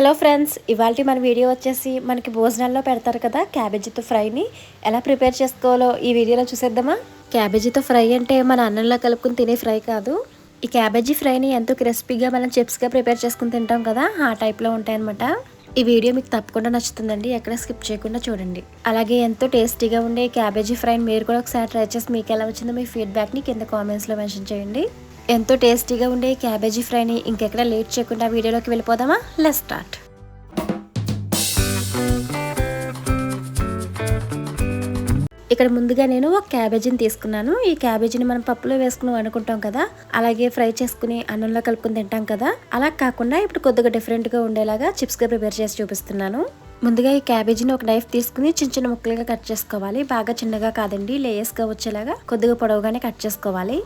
Hello friends ఇవాళ మన video వచ్చేసి మనకి భోజనాల్లో పెడతారు కదా క్యాబేజీతో ఫ్రైని. ఎలా ప్రిపేర్ చేసుకోవాలో ఈ వీడియోలో చూసేద్దామా? క్యాబేజీతో ఫ్రై అంటే మన అన్నంలో కలుపుకుని తినే ఫ్రై కాదు. ఈ క్యాబేజీ ఫ్రైని ఎంతో క్రిస్పీగా మనం చిప్స్గా ప్రిపేర్ చేసుకుని తింటాం కదా ఆ టైప్లో ఉంటాయన్నమాట. ఈ వీడియో మీకు తప్పకుండా నచ్చుతుందండి. ఎక్కడ స్కిప్ చేయకుండా చూడండి. అలాగే ఎంతో టేస్టీగా ఉండే క్యాబేజీ ఫ్రైని మీరు కూడా ఒకసారి ట్రై చేసి మీకు ఎలా వచ్చిందో మీ ఫీడ్బ్యాక్ని కింద కామెంట్స్లో మెన్షన్ చేయండి. ఎంతో టేస్టీగా ఉండే క్యాబేజీ ఫ్రైని ఇంకెక్కడ లేట్ చేయకుండా వీడియోలోకి వెళ్ళిపోదామా? లెస్ స్టార్ట్ ఇక్కడ ముందుగా నేను ఒక క్యాబేజీని తీసుకున్నాను. ఈ క్యాబేజీని మనం పప్పులో వేసుకుని అనుకుంటాం కదా అలాగే ఫ్రై చేసుకుని అన్నంలో కలుపుకుని తింటాం కదా అలా కాకుండా ఇప్పుడు కొద్దిగా డిఫరెంట్గా ఉండేలాగా చిప్స్గా ప్రిపేర్ చేసి చూపిస్తున్నాను. ముందుగా ఈ క్యాబేజీని ఒక నైఫ్ తీసుకుని చిన్న చిన్న ముక్కలుగా కట్ చేసుకోవాలి. బాగా చిన్నగా కాదండి లేయర్స్గా వచ్చేలాగా కొద్దిగా పొడవుగానే కట్ చేసుకోవాలి.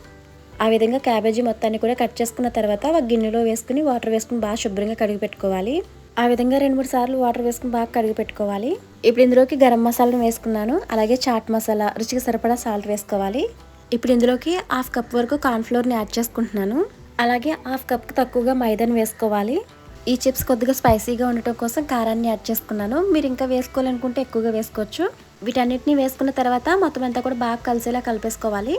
ఆ విధంగా క్యాబేజీ మొత్తాన్ని కూడా కట్ చేసుకున్న తర్వాత ఒక గిన్నెలో వేసుకుని వాటర్ వేసుకుని బాగా శుభ్రంగా కడిగి పెట్టుకోవాలి. ఆ విధంగా రెండు మూడు సార్లు వాటర్ వేసుకుని బాగా కడిగి పెట్టుకోవాలి. ఇప్పుడు ఇందులోకి గరం మసాలాను వేసుకున్నాను. అలాగే చాట్ మసాలా రుచికి సరిపడా సాల్ట్ వేసుకోవాలి. ఇప్పుడు ఇందులోకి హాఫ్ కప్ వరకు కార్న్ఫ్లోర్ని యాడ్ చేసుకుంటున్నాను. అలాగే హాఫ్ కప్కి తక్కువగా మైదాని వేసుకోవాలి. ఈ చిప్స్ కొద్దిగా స్పైసీగా ఉండటం కోసం కారాన్ని యాడ్ చేసుకున్నాను. మీరు ఇంకా వేసుకోవాలనుకుంటే ఎక్కువగా వేసుకోవచ్చు. వీటన్నిటిని వేసుకున్న తర్వాత మొత్తం అంతా కూడా బాగా కలిసేలా కలిపేసుకోవాలి.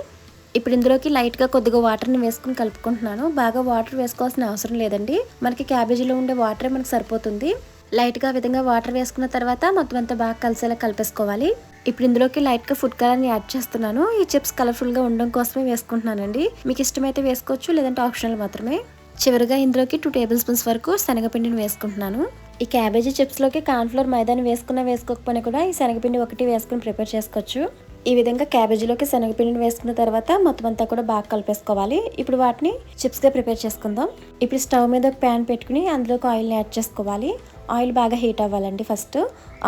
ఇప్పుడు ఇందులోకి లైట్గా కొద్దిగా వాటర్ని వేసుకుని కలుపుకుంటున్నాను. బాగా వాటర్ వేసుకోవాల్సిన అవసరం లేదండి. మనకి క్యాబేజీలో ఉండే వాటరే మనకు సరిపోతుంది. లైట్గా విధంగా వాటర్ వేసుకున్న తర్వాత మొత్తం అంతా బాగా కలిసేలా కలిపేసుకోవాలి. ఇప్పుడు ఇందులోకి లైట్గా ఫుడ్ కలర్ని యాడ్ చేస్తున్నాను. ఈ చిప్స్ కలర్ఫుల్గా ఉండడం కోసమే వేసుకుంటున్నానండి. మీకు ఇష్టమైతే వేసుకోవచ్చు లేదంటే ఆప్షనల్ మాత్రమే. చివరిగా ఇందులోకి టూ టేబుల్ స్పూన్స్ వరకు శనగపిండిని వేసుకుంటున్నాను. ఈ క్యాబేజీ చిప్స్లోకి కార్న్ఫ్లోర్ మైదాని వేసుకున్నా వేసుకోకపోయినా కూడా ఈ శనగపిండి ఒకటి వేసుకుని ప్రిపేర్ చేసుకోవచ్చు. ఈ విధంగా క్యాబేజీలోకి శనగపిండిని వేసుకున్న తర్వాత మొత్తం అంతా కూడా బాగా కలిపేసుకోవాలి. ఇప్పుడు వాటిని చిప్స్గా ప్రిపేర్ చేసుకుందాం. ఇప్పుడు స్టవ్ మీద ఒక ప్యాన్ పెట్టుకుని అందులోకి ఆయిల్ని యాడ్ చేసుకోవాలి. ఆయిల్ బాగా హీట్ అవ్వాలండి ఫస్ట్.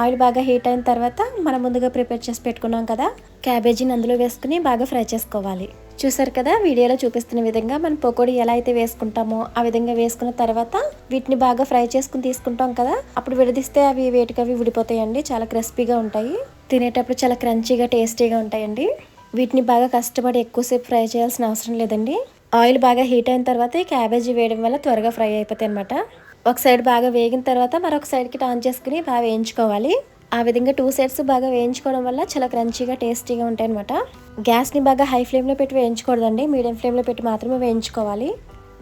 ఆయిల్ బాగా హీట్ అయిన తర్వాత మనం ముందుగా ప్రిపేర్ చేసి పెట్టుకున్నాం కదా క్యాబేజీని అందులో వేసుకుని బాగా ఫ్రై చేసుకోవాలి. చూసారు కదా వీడియోలో చూపిస్తున్న విధంగా మనం పకోడీ ఎలా అయితే వేసుకుంటామో ఆ విధంగా వేసుకున్న తర్వాత వీటిని బాగా ఫ్రై చేసుకుని తీసుకుంటాం కదా అప్పుడు విడదీస్తే అవి వేటికి అవి ఉడిపోతాయండి చాలా క్రిస్పీగా ఉంటాయి. తినేటప్పుడు చాలా క్రంచీగా టేస్టీగా ఉంటాయండి. వీటిని బాగా కష్టపడి ఎక్కువసేపు ఫ్రై చేయాల్సిన అవసరం లేదండి. ఆయిల్ బాగా హీట్ అయిన తర్వాత ఈ క్యాబేజీ వేయడం వల్ల త్వరగా ఫ్రై అయిపోతాయి అనమాట ఒక సైడ్ బాగా వేగిన తర్వాత మరొక సైడ్కి టర్న్ చేసుకుని బాగా వేయించుకోవాలి. ఆ విధంగా టూ సైడ్స్ బాగా వేయించుకోవడం వల్ల చాలా క్రంచీగా టేస్టీగా ఉంటాయి అనమాట గ్యాస్ని బాగా హై ఫ్లేమ్లో పెట్టి వేయించకూడదండి. మీడియం ఫ్లేమ్లో పెట్టి మాత్రమే వేయించుకోవాలి.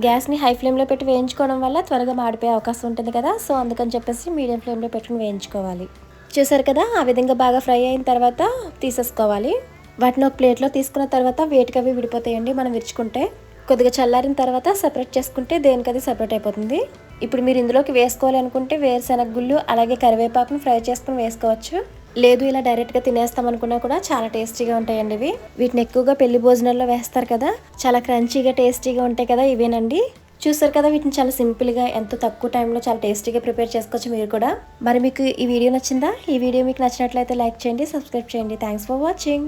గ్యాస్ని హై ఫ్లేమ్లో పెట్టి వేయించుకోవడం వల్ల త్వరగా మాడిపోయే అవకాశం ఉంటుంది కదా. సో అందుకని చెప్పేసి మీడియం ఫ్లేమ్లో పెట్టుకుని వేయించుకోవాలి. చూసారు కదా ఆ విధంగా బాగా ఫ్రై అయిన తర్వాత తీసేసుకోవాలి. వాటిని ఒక ప్లేట్లో తీసుకున్న తర్వాత వేటికవి విడిపోతాయండి మనం విరుచుకుంటే. కొద్దిగా చల్లారిన తర్వాత సపరేట్ చేసుకుంటే దేనికది సపరేట్ అయిపోతుంది. ఇప్పుడు మీరు ఇందులోకి వేసుకోవాలి అనుకుంటే వేరుశనగ గుళ్ళు అలాగే కరివేపాకును ఫ్రై చేసుకుని వేసుకోవచ్చు. లేదు ఇలా డైరెక్ట్గా తినేస్తాం అనుకున్నా కూడా చాలా టేస్టీగా ఉంటాయండి ఇవి. వీటిని ఎక్కువగా పెళ్ళి భోజనాల్లో వేస్తారు కదా చాలా క్రంచీగా టేస్టీగా ఉంటాయి కదా ఇవేనండి. చూసారు కదా వీటిని చాలా సింపుల్గా ఎంతో తక్కువ టైంలో చాలా టేస్టీగా ప్రిపేర్ చేసుకోవచ్చు మీరు కూడా. మరి మీకు ఈ వీడియో నచ్చిందా? ఈ వీడియో మీకు నచ్చినట్లయితే లైక్ చేయండి సబ్స్క్రైబ్ చేయండి. Thanks for watching